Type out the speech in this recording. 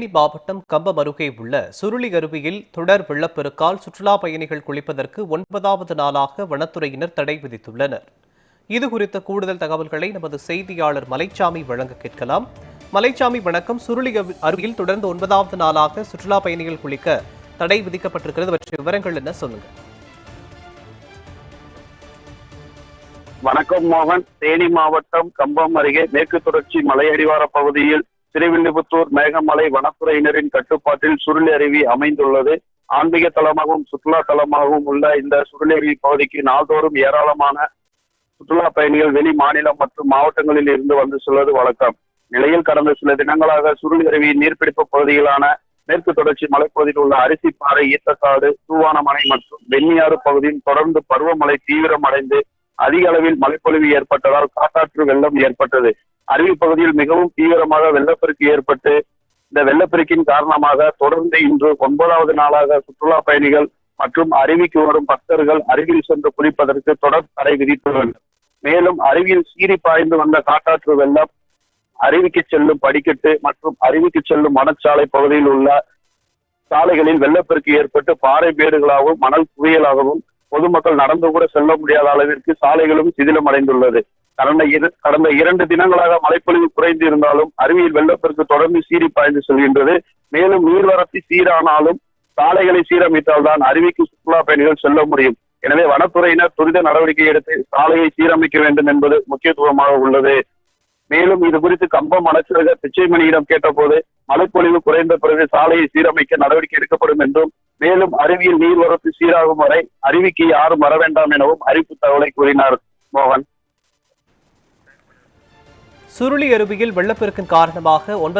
தேனி மாவட்டம் கம்பம் அருகே உள்ள சுருளி அருவியில் தொடர் வெள்ளப்பெருக்கால் சுற்றுலா பயணிகள் குளிப்பதற்கு ஒன்பதாவது நாளாக வனத்துறையினர் தடை விதித்துள்ளனர். இது குறித்த கூடுதல் தகவல்களை நமது செய்தியாளர் மலைச்சாமி வழங்க கேட்கலாம். மலைச்சாமி வணக்கம். சுருளி அரு- அருவியில் தொடர்ந்து ஒன்பதாவது நாளாக சுற்றுலா பயணிகள் குளிக்க தடை விதிக்கப்பட்டிருக்கிறது. பற்றிய விவரங்கள் என்ன? சொல்லுங்க. வணக்கம் மோகன். தேனி மாவட்டம் கம்பம் அருகே மேற்கு தொடர்ச்சி மலையடிவார பகுதியில் திருவில்லிபுத்தூர் மேகமலை வனத்துறையினரின் கட்டுப்பாட்டில் சுருளி அருவி அமைந்துள்ளது. ஆன்மீக தலமாகவும் சுற்றுலா தலமாகவும் உள்ள இந்த சுருளி பகுதிக்கு நாள்தோறும் ஏராளமான சுற்றுலா பயணிகள் வெளி மாநிலம் மற்றும் மாவட்டங்களில் இருந்து வந்து செல்வது வழக்கம். நிலையில் கடந்த சில தினங்களாக சுருளி நீர்பிடிப்பு பகுதிகளான மேற்கு தொடர்ச்சி மலைப்பகுதியில் உள்ள அரிசிப்பாறை ஈத்தக்காடு தூவானமனை மற்றும் வெண்ணியாறு பகுதியில் தொடர்ந்து பருவமழை தீவிரமடைந்து அதிக அளவில் மழைப்பொழிவு ஏற்பட்டதால் காட்டாற்று வெள்ளம் ஏற்பட்டது. அருவி பகுதியில் மிகவும் தீவிரமாக வெள்ளப்பெருக்கு ஏற்பட்டு இந்த வெள்ளப்பெருக்கின் காரணமாக தொடர்ந்து இன்று ஒன்பதாவது நாளாக சுற்றுலா பயணிகள் மற்றும் அருவிக்கு வரும் பக்தர்கள் அருவியில் சென்று குளிப்பதற்கு தொடர் தடை விதித்துள்ளனர் மேலும் அருவியில் சீறி பாய்ந்து வந்த காட்டாற்று வெள்ளம் அருவிக்கு செல்லும் படிக்கட்டு மற்றும் அருவிக்கு செல்லும் மணச்சாலை பகுதியில் உள்ள சாலைகளில் வெள்ளப்பெருக்கு ஏற்பட்டு பாறை மேடுகளாகவும் மணல் குவியலாகவும் பொதுமக்கள் நடந்து கூட செல்ல முடியாத அளவிற்கு சாலைகளும் சிதிலம் அடைந்துள்ளது. கடந்த இரு கடந்த இரண்டு தினங்களாக மழைப்பொழிவு குறைந்து இருந்தாலும் அருவியில் வெள்ளப்பெருக்கு தொடர்ந்து சீறி பாய்ந்து செல்கின்றது. மேலும் நீர்வரத்து சீரானாலும் சாலைகளை சீரமைத்தால்தான் அருவிக்கு சுற்றுலா பயணிகள் செல்ல முடியும். எனவே வனத்துறையினர் துரித நடவடிக்கை எடுத்து சாலையை சீரமைக்க வேண்டும் என்பது முக்கியத்துவமாக உள்ளது. மேலும் இது குறித்து கம்பம் வனச்சரகர் பிச்சைமணியிடம் கேட்டபோது மழைப்பொழிவு குறைந்த பிறகு சாலையை சீரமைக்க நடவடிக்கை எடுக்கப்படும் என்றும் மேலும் அருவியில் நீர்வரத்து சீராகும் வரை அருவிக்கு யாரும் வர வேண்டாம் எனவும் அறிவிப்பு தகவலை கூறினார் மோகன். சுருளி அருவியில் வெள்ளப்பெருக்கின் காரணமாக ஒன்பது